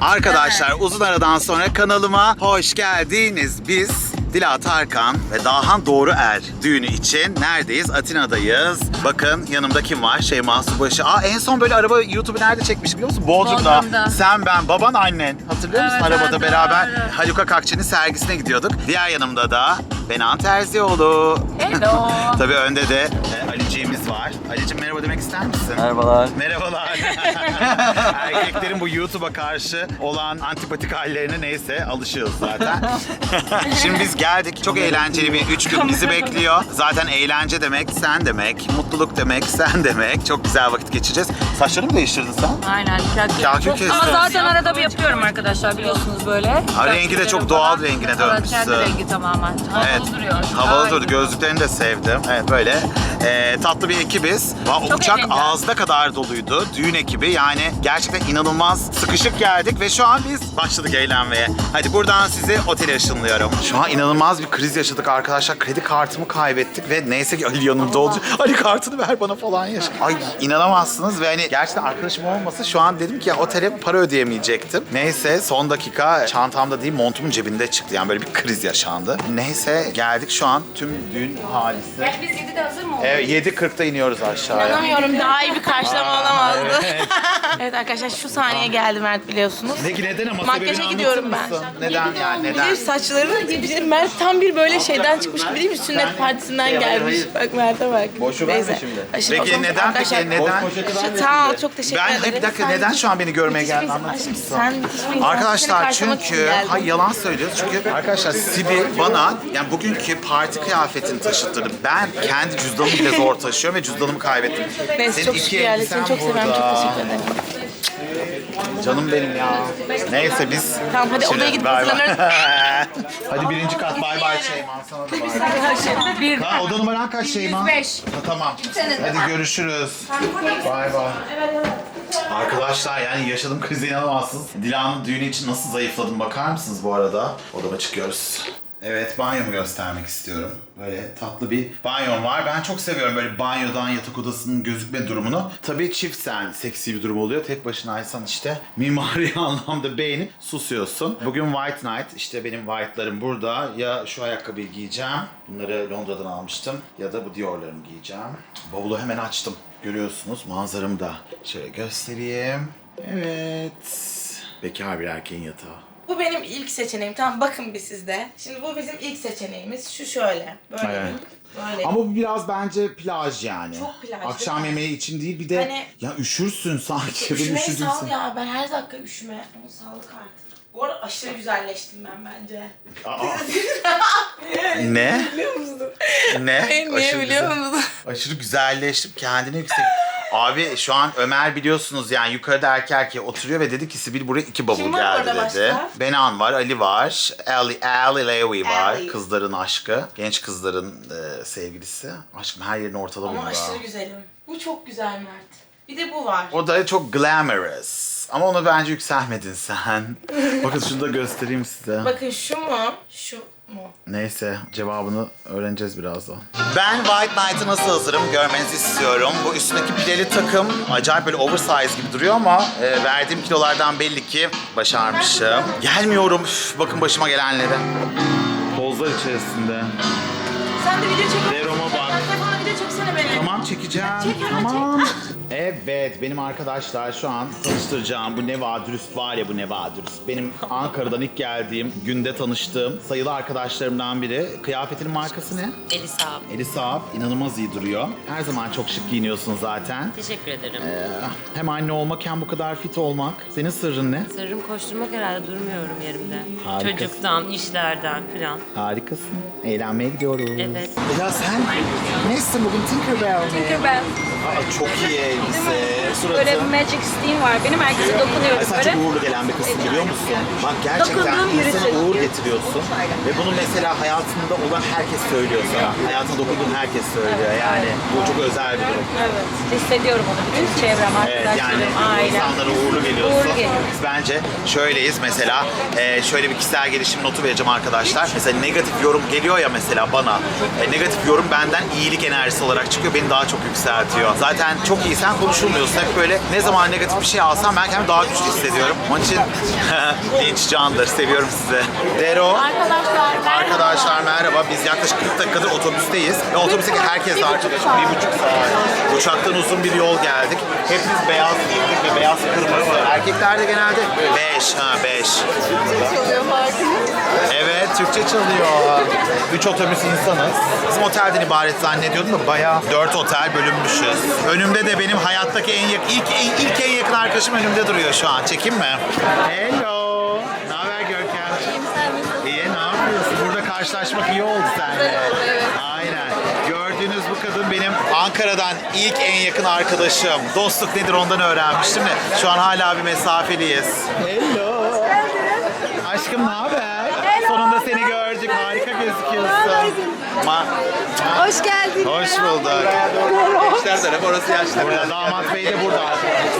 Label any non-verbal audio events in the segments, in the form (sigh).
Arkadaşlar uzun aradan sonra kanalıma hoş geldiniz. Biz Dila Tarkan ve Dahan Doğru Er düğünü için neredeyiz? Atina'dayız. Bakın yanımda kim var? Şeyma Subaşı. Aa en son böyle araba YouTube'u nerede çekmiş biliyor musun? Bodrum'da. Bodrum'da. Sen, ben, baban, annen. Hatırlıyor musun? Evet, Arabada evet, beraber doğru. Haluk Akakçı'nın sergisine gidiyorduk. Diğer yanımda da Benan Terzioğlu. Hello. (laughs) Tabii önde de Aliciğimiz var. Alicim merhaba demek ister misin? Merhabalar. Merhabalar. (laughs) Erkeklerin bu YouTube'a karşı olan antipatik hallerine neyse alışıyoruz zaten. (laughs) Şimdi biz geldik. Çok eğlenceli bir üç gün bizi bekliyor. Zaten eğlence demek sen demek, mutluluk demek sen demek. Çok güzel vakit geçireceğiz. Saçlarını mı değiştirdin sen? Aynen. Kakül. Kakül kestin. Ama zaten arada bir yapıyorum arkadaşlar biliyorsunuz böyle. Ha, rengi de çok doğal falan. rengine Evet dönmüşsün. kendi rengi tamamen. Havalı Evet. duruyor. Havalı Aynen. durdu. Gözlüklerini de sevdim. Evet böyle e, tatlı bir ekibiz. Va- Çok Uçak eğlenceli. ağızda kadar doluydu. Düğün ekibi yani gerçekten inanılmaz sıkışık geldik ve şu an biz başladık eğlenmeye. Hadi buradan sizi otele ışınlıyorum. Şu an inanılmaz bir kriz yaşadık arkadaşlar. Kredi kartımı kaybettik ve neyse ki Ali yanımda oldu. Ali kartını ver bana falan yaş. Ay inanamazsınız ve hani gerçekten arkadaşım olmasa şu an dedim ki ya otele para ödeyemeyecektim. Neyse son dakika çantamda değil montumun cebinde çıktı. Yani böyle bir kriz yaşandı. Neyse geldik şu an tüm düğün halisi. Gerçi biz 7'de hazır mı olduk? Evet 7.40'da iniyoruz aşağıya. İnanamıyorum daha iyi bir karşılama olamazdı. (laughs) Evet. arkadaşlar şu saniye geldi Mert biliyorsunuz. Peki neden ama Makyaja sebebini gidiyorum anlatır ben. mısın? Neden yani Bir neden? de saçları bir- Mert tam bir böyle şeyden çıkmış gibi değil mi? Sünnet partisinden gelmiş. Bak Mert'e bak. Boşu verme şimdi. Aşırı Peki neden peki neden? Ol çok teşekkür Ben ederim. bir dakika Sen neden şu an beni görmeye müthiş bir geldin insan- anlatır Aşkım, mısın? Sen müthiş bir insansın. Seni Arkadaşlar karşılamak için çünkü geldim. hay yalan söylüyoruz çünkü arkadaşlar Sibi bana yani bugünkü parti kıyafetini taşıttırdı. Ben kendi cüzdanımı bile zor taşıyorum ve cüzdanımı kaybettim. Neyse çok şükür elbisen çok seviyorum. Çok teşekkür ederim. Canım benim ya. Neyse biz Tamam, hadi odaya gidip bay bay. hazırlanırız. (laughs) hadi birinci kat bay bay Şeyman sana da bay bay. Bir. Ha, oda numaran kaç Şeyman? 105. Ha, tamam. Hadi görüşürüz. Bay bay. Arkadaşlar yani yaşadığım krize inanamazsınız. Dilan'ın düğünü için nasıl zayıfladım bakar mısınız bu arada? Odama çıkıyoruz. Evet banyomu göstermek istiyorum. Böyle tatlı bir banyom var. Ben çok seviyorum böyle banyodan yatak odasının gözükme durumunu. Tabii çiftsen seksi bir durum oluyor. Tek başınaysan işte mimari (laughs) anlamda beğenip susuyorsun. Bugün White Night. İşte benim white'larım burada. Ya şu ayakkabıyı giyeceğim. Bunları Londra'dan almıştım. Ya da bu Dior'larımı giyeceğim. Bavulu hemen açtım. Görüyorsunuz manzaramı da. Şöyle göstereyim. Evet. Bekar bir erkeğin yatağı. Bu benim ilk seçeneğim. Tamam bakın bir sizde. Şimdi bu bizim ilk seçeneğimiz. Şu şöyle. Böyle. Evet. Böyle. Ama bu biraz bence plaj yani. Çok plaj, Akşam değil mi? yemeği için değil bir de Hani- ya üşürsün sanki. Ben Üşümeyi üşüdüm sal sen. ya. Ben her dakika üşüme. Onu saldık artık. Bu arada aşırı güzelleştim ben bence. (laughs) Ne? Biliyor musun? Ne? Niye Aşırı biliyor güzel- musun? Aşırı güzelleştim kendine yüksek. Abi şu an Ömer biliyorsunuz yani yukarıda erkek erkeğe oturuyor ve dedi ki Sibil buraya iki bavul Kim var geldi orada dedi. başka? Benan var, Ali var, Ali, Ali Lewy var. Ali. Kızların aşkı. Genç kızların e, sevgilisi. Aşkım her yerini ortada Ama buluyor. aşırı güzelim. Bu çok güzel Mert. Bir de bu var. O da çok glamorous. Ama onu bence yükselmedin sen. (laughs) Bakın şunu da göstereyim size. Bakın şu mu? Şu? Neyse cevabını öğreneceğiz birazdan. Ben White Night'ı nasıl hazırım görmenizi istiyorum. Bu üstündeki pileli takım acayip böyle oversize gibi duruyor ama e, verdiğim kilolardan belli ki başarmışım. Gelmiyorum. Üf, bakın başıma gelenlere. Pozlar içerisinde. Sen de video çek. Deroma bak. Sen telefona video çeksene beni. Tamam çekeceğim. Çek hemen, tamam. Evet benim arkadaşlar şu an tanıştıracağım bu Neva Dürüst var ya bu Neva Dürüst. Benim Ankara'dan ilk geldiğim günde tanıştığım sayılı arkadaşlarımdan biri. Kıyafetinin markası ne? Elisa abi. Elisa inanılmaz iyi duruyor. Her zaman çok şık giyiniyorsun zaten. Teşekkür ederim. Ee, hem anne olmak hem bu kadar fit olmak. Senin sırrın ne? Sırrım koşturmak herhalde durmuyorum yerimde. Harikasın. Çocuktan, işlerden filan. Harikasın. Eğlenmeye gidiyoruz. Evet. Ya sen nesin bugün Tinkerbell mi? Tinkerbell. Aa, çok iyi elbise. Suratı. Böyle bir magic steam var. Benim herkese Ay dokunuyorum sen böyle. çok uğurlu gelen bir kızsın biliyor musun? Bak gerçekten Dokunduğum insana uğur getiriyorsun. Ve bunu mesela hayatında olan herkes söylüyor sana. Hayatına dokunduğun herkes söylüyor yani. Bu çok özel bir durum. Evet. Hissediyorum onu bütün çevrem, Evet arkadaşlarım, yani ailem. insanlara uğurlu geliyorsun. Uğurlu geliyor. Biz bence şöyleyiz mesela. e, şöyle bir kişisel gelişim notu vereceğim arkadaşlar. Mesela negatif yorum geliyor ya mesela bana. E, negatif yorum benden iyilik enerjisi olarak çıkıyor. Beni daha çok yükseltiyor. Zaten çok iyi sen konuşulmuyorsun. Hep böyle ne zaman negatif bir şey alsam ben kendimi daha güçlü hissediyorum. Onun için (laughs) linç candır. Seviyorum sizi. Dero. Arkadaşlar Arkadaşlar merhaba. Biz yaklaşık 40 dakikadır otobüsteyiz. Ve otobüsteki herkes arkadaşım. Bir buçuk saat. Uçaktan uzun bir yol geldik. Hepimiz beyaz giydik ve beyaz kırmızı. Erkekler de genelde 5. Ha 5. Evet Türkçe çalıyor. 3 otobüs insanız. Bizim otelden ibaret zannediyordum da bayağı 4 otel bölünmüşüz. Önümde de benim hayattaki en yakın, ilk, ilk, ilk en yakın arkadaşım önümde duruyor şu an. Çekim mi? Hello. Ne haber Görkem? İyi ne yapıyorsun? Burada karşılaşmak iyi oldu seninle. Aynen. Gördüğünüz bu kadın benim Ankara'dan ilk en yakın arkadaşım. Dostluk nedir ondan öğrenmiştim de şu an hala bir mesafeliyiz. Hello. Aşkım ne haber? Sonunda seni gördük. Harika gözüküyorsun. Ma Hoş geldin. Hoş bulduk. Gençler tarafı orası yaşlı. Burada damat bey de burada.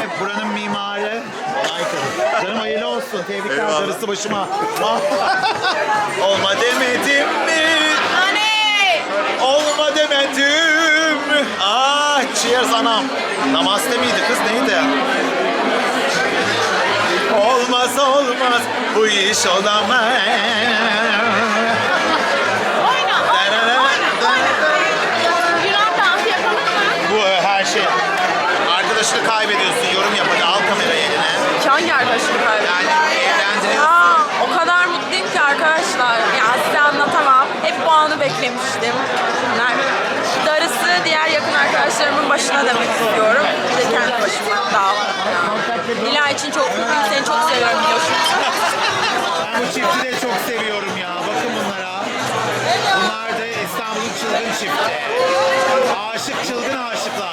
Hep buranın mimarı. Olay kadın. Canım hayırlı olsun. Tebrikler. Darısı başıma. (laughs) Olma demedim mi? Olma demedim. Ah cheers anam. Namaste miydi kız neydi? Olmaz olmaz bu iş olamaz. Yunan dansı yapalım mı? Bu her şey. Arkadaşını kaybediyorsun. Yorum yap hadi al kamerayı eline. Hangi arkadaşını kaybettim? Yani. Aa, o kadar mutluyum ki arkadaşlar. Ya size anlatamam. Hep bu anı beklemiştim. Yani darısı diğer yakın arkadaşlarımın başına demek istiyorum. Bir de kendi başıma da. Dila için çok mutluyum. Çifti. Aşık çılgın aşıklar.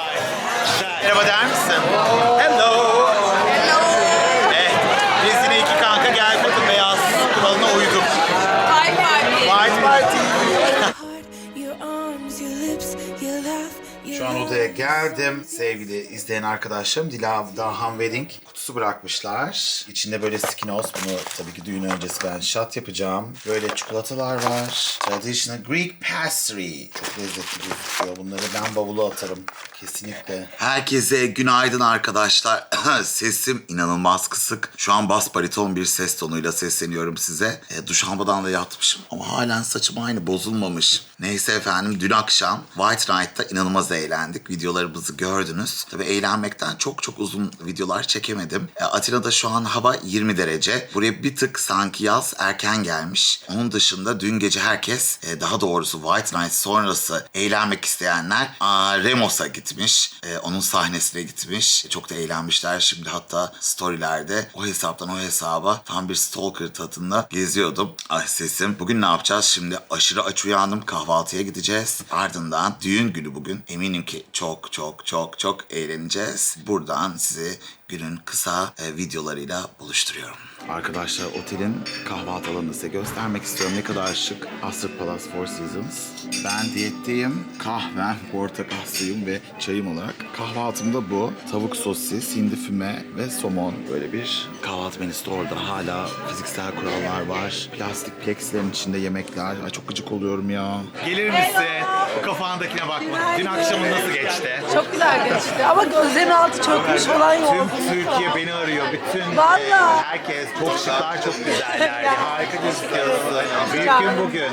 Geldim. Sevgili izleyen arkadaşlarım Dilav'da Ham Wedding kutusu bırakmışlar. İçinde böyle skinos. Bunu tabii ki düğün öncesi ben shot yapacağım. Böyle çikolatalar var. Traditional Greek pastry. Çok lezzetli gözüküyor. Bunları ben bavula atarım. Kesinlikle. Herkese günaydın arkadaşlar. (clears throat) Sesim inanılmaz kısık. Şu an bas bariton bir ses tonuyla sesleniyorum size. E, duş almadan da yatmışım ama halen saçım aynı bozulmamış. Neyse efendim dün akşam White Night'ta inanılmaz eğlendik. Videolarımızı gördünüz. Tabii eğlenmekten çok çok uzun videolar çekemedim. E, Atina'da şu an hava 20 derece. Buraya bir tık sanki yaz erken gelmiş. Onun dışında dün gece herkes e, daha doğrusu White Night sonrası eğlenmek isteyenler Remos'a gitmiş. E, onun sahnesine gitmiş. Çok da eğlenmişler. Şimdi hatta storylerde o hesaptan o hesaba tam bir stalker tadında geziyordum. Ay sesim. Bugün ne yapacağız? Şimdi aşırı aç uyandım. Kahvaltıya gideceğiz. Ardından düğün günü bugün. Eminim ki çok çok çok çok eğleneceğiz. Buradan sizi günün kısa e, videolarıyla buluşturuyorum. Arkadaşlar otelin kahvaltı alanını size göstermek istiyorum. Ne kadar şık. Astor Palace Four Seasons. Ben diyetteyim. Kahvem, portakal suyum ve çayım olarak. Kahvaltım da bu. Tavuk sosis, hindi füme ve somon. Böyle bir kahvaltı menüsü de orada. Hala fiziksel kurallar var. Plastik plexilerin içinde yemekler. Ay çok gıcık oluyorum ya. Gelir misin? Bu kafandakine bakma. Dün akşamın nasıl geçti? Çok güzel geçti ama gözlerin altı çökmüş olan yok. Tüm Türkiye beni arıyor. Bütün Vallahi. e, herkes çok şıklar, çok güzeller. (laughs) Harika gözüküyorsun. Büyük gün bugün.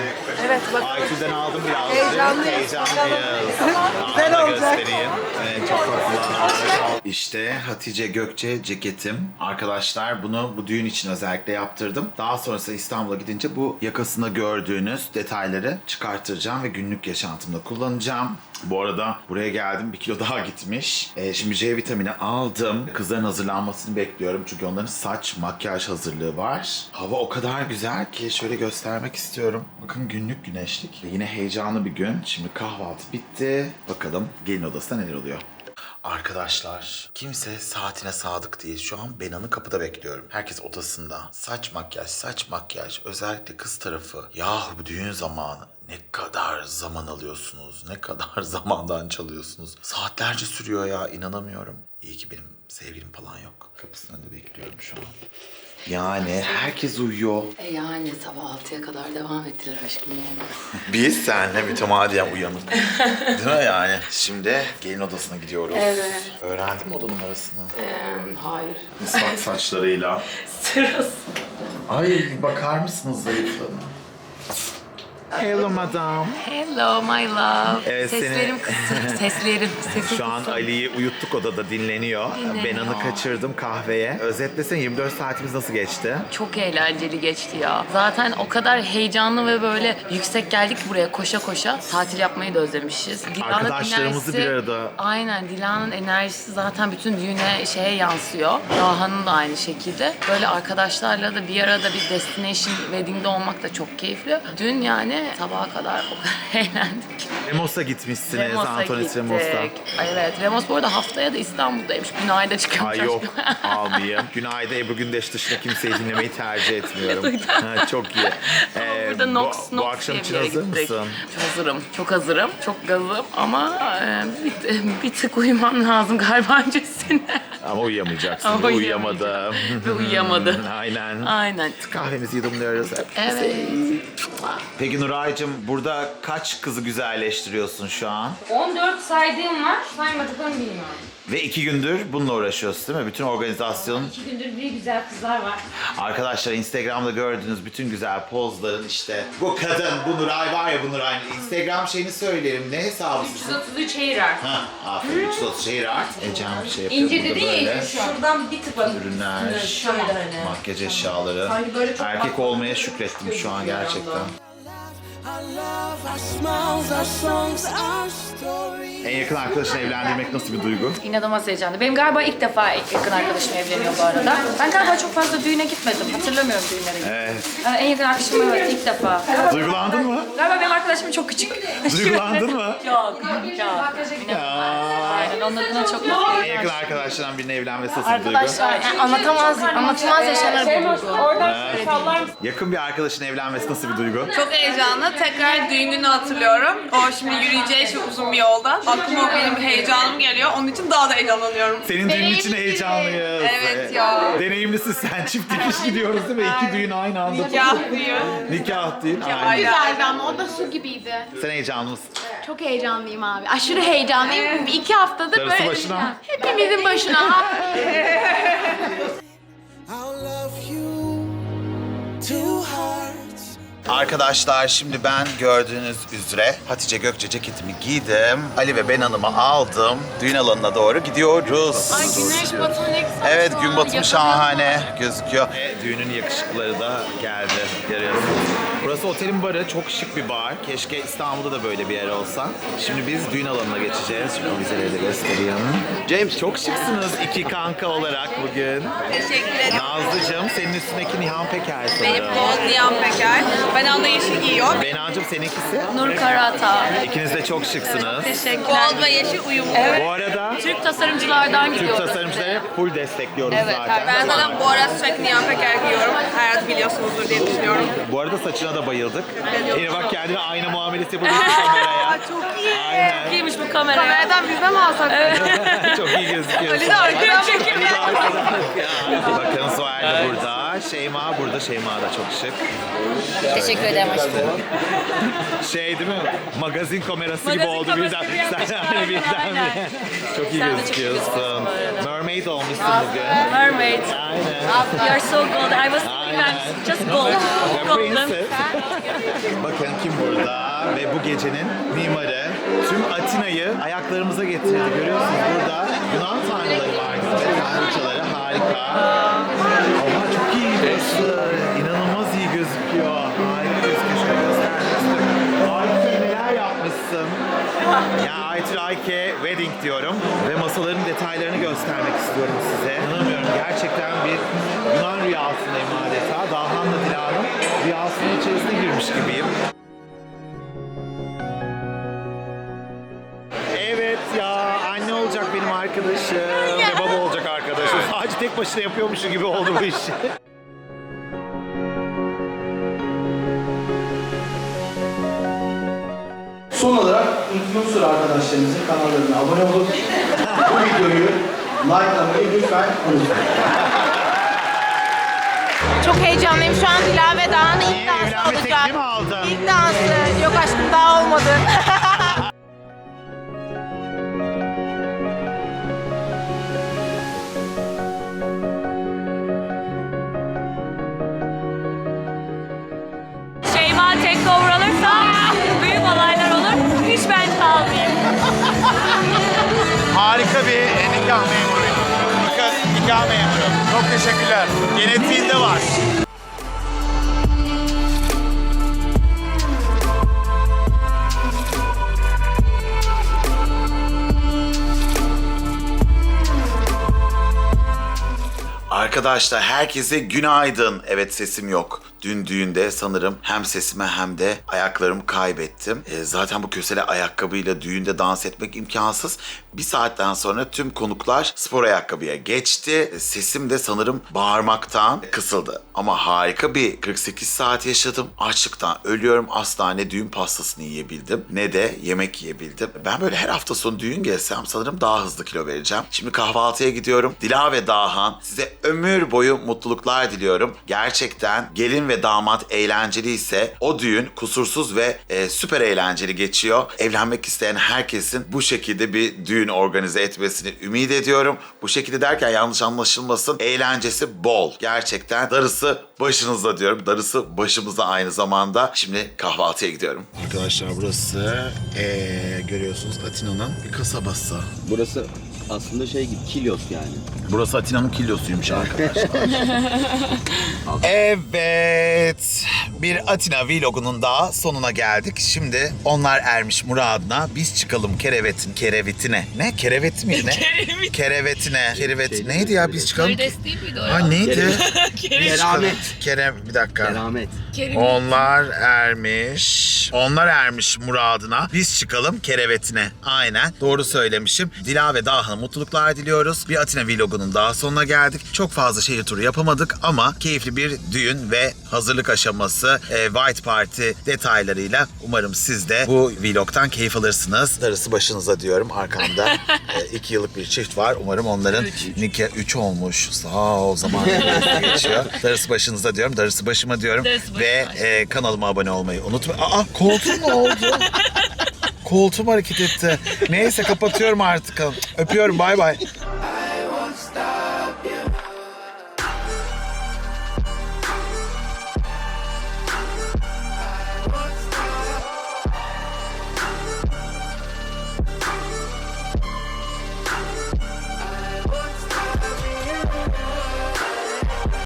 Evet bak. Aytül'den aldım biraz. Heyecanlıyız. Heyecanlıyız. Güzel Daha da olacak. göstereyim. Evet, çok tatlılar. İşte Hatice Gökçe ceketim. Arkadaşlar bunu bu düğün için özellikle yaptırdım. Daha sonrasında İstanbul'a gidince bu yakasında gördüğünüz detayları çıkartacağım ve günlük yaşantımda kullanacağım. Bu arada buraya geldim bir kilo daha gitmiş. Ee, şimdi C vitamini aldım. Kızların hazırlanmasını bekliyorum. Çünkü onların saç, makyaj hazırlığı var. Hava o kadar güzel ki şöyle göstermek istiyorum. Bakın günlük güneşlik. Ve yine heyecanlı bir gün. Şimdi kahvaltı bitti. Bakalım gelin odasında neler oluyor. Arkadaşlar kimse saatine sadık değil. Şu an Benan'ı kapıda bekliyorum. Herkes odasında. Saç makyaj, saç makyaj. Özellikle kız tarafı. Yahu bu düğün zamanı. Ne kadar zaman alıyorsunuz. Ne kadar (laughs) zamandan çalıyorsunuz. Saatlerce sürüyor ya inanamıyorum. İyi ki benim sevgilim falan yok. Kapısının önünde bekliyorum şu an. Yani herkes uyuyor. E yani sabah 6'ya kadar devam ettiler aşkım normal. (laughs) Biz senle mütemadiyen uyanık. Değil mi yani? Şimdi gelin odasına gidiyoruz. Evet. Öğrendin mi oda numarasını? hayır. Islak saçlarıyla. (laughs) Sırası. Ay bakar mısınız zayıflığına? Hello madam. Hello my love. Evet, Seslerim kısık. (laughs) Seslerim. Sesim Şu an kısık. Ali'yi uyuttuk odada dinleniyor. Dinleniyor. Ben onu kaçırdım kahveye. Özetlesene 24 saatimiz nasıl geçti? Çok eğlenceli geçti ya. Zaten o kadar heyecanlı ve böyle yüksek geldik buraya koşa koşa. Tatil yapmayı da özlemişiz. Dilan'ın Arkadaşlarımızı bir arada- Aynen Dilan'ın enerjisi zaten bütün düğüne şeye yansıyor. Raha'nın da aynı şekilde. Böyle arkadaşlarla da bir arada bir destination wedding'de olmak da çok keyifli. Dün yani sabaha kadar o kadar (laughs) eğlendik. Remos'a gitmişsiniz. Remos'a Antonis gittik. Remos'ta. Ay Evet, Remos bu arada haftaya da İstanbul'daymış. Günay'da çıkıyormuş. Ay yok (laughs) almayayım. (laughs) Günayda Ebru Gündeş dışında kimseyi dinlemeyi tercih etmiyorum. ha, çok iyi. Ee, Burada bu, Nox, bu Nox akşam diye için yere hazır gittik. mısın? Çok hazırım. Çok hazırım. Çok gazım ama e, bir, bir tık uyumam lazım galiba öncesine. Ama uyuyamayacaksın. Ama Uyuyamadım. Ve uyuyamadım. (laughs) Aynen. Aynen. Kahvemizi yudumluyoruz. Evet. Peki Nuray'cığım burada kaç kızı güzelleştiriyorsun şu an? 14 saydığım var. Saymadıklarını bilmiyorum. Ve iki gündür bununla uğraşıyorsun değil mi? Bütün organizasyonun. İki gündür bir güzel kızlar var. Arkadaşlar Instagram'da gördüğünüz bütün güzel pozların işte bu kadın, bu Nuray var ya bu Nuray. Instagram şeyini söyleyelim. Ne hesabı sizin? 333 Heyrar. Ha, aferin. 330 şehir art. Ecem bir şey yapıyor. İnce burada dedi ya böyle. Şuradan bir tık var. Ürünler, Şöyle hani. makyaj eşyaları. Sanki böyle çok Erkek olmaya şükrettim şu an gerçekten. Our love, our smiles, our songs, our stories. En yakın arkadaşını evlendirmek nasıl bir duygu? İnanılmaz heyecanlı. Benim galiba ilk defa yakın arkadaşım evleniyor bu arada. Ben galiba çok fazla düğüne gitmedim. Hatırlamıyorum düğünlere gittim. Evet. Ee, En yakın arkadaşım evet ilk defa. Galiba, Duygulandın mı? galiba benim arkadaşım çok küçük. Duygulandın mı? (laughs) Yok, yok. Aynen onun adına çok mutluyum. En yakın arkadaşlardan birinin evlenmesi nasıl bir duygu? Arkadaşlar yani anlatamaz, anlatılmaz yaşanır bu duygu. Yakın bir arkadaşın evlenmesi nasıl bir duygu? Çok heyecanlı. Tekrar düğün günü hatırlıyorum. O şimdi yürüyeceği şu uzun bir yolda. Aklıma benim heyecanım geliyor. Onun için daha da heyecanlanıyorum. Senin düğünün için heyecanlıyız. Evet ya. Deneyimlisin sen. Çift dikiş gidiyoruz değil mi? İki düğün aynı anda. Nikah düğün. Nikah düğün. Aynen. Güzeldi ama o da su gibiydi. Sen heyecanlı mısın? Çok heyecanlıyım abi. Aşırı heyecanlıyım. İki haftadır Darısı böyle... başına. Hepimizin başına. (laughs) I'll love you. Two hearts. Arkadaşlar şimdi ben gördüğünüz üzere Hatice Gökçe ceketimi giydim. Ali ve ben hanımı aldım. Düğün alanına doğru gidiyoruz. Ay güneş batımı ne güzel. Evet şu gün an. batımı şahane gözüküyor. Düğünün yakışıkları da geldi görüyorsunuz. Burası otelin barı. Çok şık bir bar. Keşke İstanbul'da da böyle bir yer olsa. Şimdi biz düğün alanına geçeceğiz. Şu vizeleri de göstereyim. James çok şıksınız iki kanka olarak bugün. Teşekkür ederim. Nazlıcığım senin üstündeki Nihan Peker sanırım. Benim Boz Nihan Peker. Ben onda yeşil giyiyor. Benacığım seninkisi. Nur Karata. İkiniz de çok şıksınız. Teşekkürler. Boz ve yeşil uyumlu. Bu arada Türk tasarımcılardan Türk gidiyoruz. tasarımcıları full destekliyoruz Evet, zaten. Ben zaten bu ara sürekli Nihan Peker giyiyorum. Hayat biliyorsunuzdur diye düşünüyorum. Bu arada saçına da bayıldık. Yine bak kendine aynı muamelesi yapabilirsin kameraya. (laughs) Çok iyi. Aynen. Kimmiş bu kameraya? Kameradan biz de mi alsak? (laughs) Çok iyi gözüküyorsun. Ali de arkadan çekim Ali de arkadan. Bakın Suher de burada. Şeyma burada. Şeyma da çok şık. Teşekkür ederim aşkım. Şey değil mi? Magazin kamerası gibi oldu birden. (laughs) Sen hani birden Çok iyi gözüküyorsun. Mermaid olmuşsun bugün. Mermaid. Aynen. You are so gold. I was thinking Aynen. Just gold. Golden. Bakın kim burada ve bu gecenin mimarı tüm Atina'yı ayaklarımıza getirdi. Görüyorsunuz burada Yunan tanrıları var. Tanrıçaları harika. Allah çok iyi gidiyorsun. İnanılmaz iyi gözüküyor. Harika gözüküyor. Ayke neler yapmışsın? Ya Aytül Ayke Wedding diyorum ve masaların detaylarını göstermek istiyorum size. İnanamıyorum gerçekten bir Yunan rüyasındayım adeta. Dahan'la Dilan'ın rüyasının içerisine girmiş gibiyim. Evet ya anne olacak benim arkadaşım ve baba olacak arkadaşım. Sadece tek başına yapıyormuşum gibi oldu bu işi. (laughs) Son olarak influencer arkadaşlarımızın kanallarına abone olup (laughs) bu videoyu likelamayı lütfen unutmayın. heyecanlıyım. Şu an Dila ve Dağ'ın ilk dansı olacak. İlk dansı. Yok aşkım daha olmadı. (laughs) Harika bir nikah memuru. Nikah, nikah memuru. Çok teşekkürler. Genetiğinde var. Arkadaşlar herkese günaydın. Evet sesim yok. Dün düğünde sanırım hem sesime hem de ayaklarımı kaybettim. E, zaten bu kösele ayakkabıyla düğünde dans etmek imkansız. Bir saatten sonra tüm konuklar spor ayakkabıya geçti. E, sesim de sanırım bağırmaktan kısıldı. Ama harika bir 48 saat yaşadım. Açlıktan ölüyorum. Asla ne düğün pastasını yiyebildim ne de yemek yiyebildim. Ben böyle her hafta sonu düğün gelsem sanırım daha hızlı kilo vereceğim. Şimdi kahvaltıya gidiyorum. Dila ve Dahan size ömür boyu mutluluklar diliyorum. Gerçekten gelin ve damat eğlenceli ise o düğün kusursuz ve e, süper eğlenceli geçiyor. Evlenmek isteyen herkesin bu şekilde bir düğün organize etmesini ümit ediyorum. Bu şekilde derken yanlış anlaşılmasın. Eğlencesi bol. Gerçekten darısı başınızda diyorum. Darısı başımıza aynı zamanda. Şimdi kahvaltıya gidiyorum. Arkadaşlar burası e, görüyorsunuz Atina'nın bir kasabası. Burası aslında şey gibi Kilyos yani. Burası Atina'nın kilyosuymuş arkadaşlar. (laughs) evet. Bir Atina vlogunun daha sonuna geldik. Şimdi onlar ermiş muradına. Biz çıkalım kerevetin kerevitine. Ne? Kerevet mi? Ne? (laughs) Kerevetine. Kerevet. Neydi ya biz çıkalım? değil miydi o Ha neydi? (laughs) Keramet. Kerem bir dakika. Keramet. Onlar ermiş. Onlar ermiş muradına. Biz çıkalım kerevetine. Aynen. Doğru söylemişim. Dila ve Daha'na mutluluklar diliyoruz. Bir Atina vlogunun daha sonuna geldik. Çok fazla şehir turu yapamadık ama keyifli bir düğün ve hazırlık aşaması, e, White Party detaylarıyla umarım siz de bu vlogtan keyif alırsınız. Darısı başınıza diyorum. Arkamda (laughs) e, iki yıllık bir çift var. Umarım onların nikah 3 olmuş. Sağ ol zaman geçiyor. Darısı başınıza diyorum. Darısı başıma diyorum. Ve e, kanalıma abone olmayı unutmayın. Aa koltuğum ne oldu? Koltuğum hareket etti. Neyse kapatıyorum artık. Öpüyorum bay bay.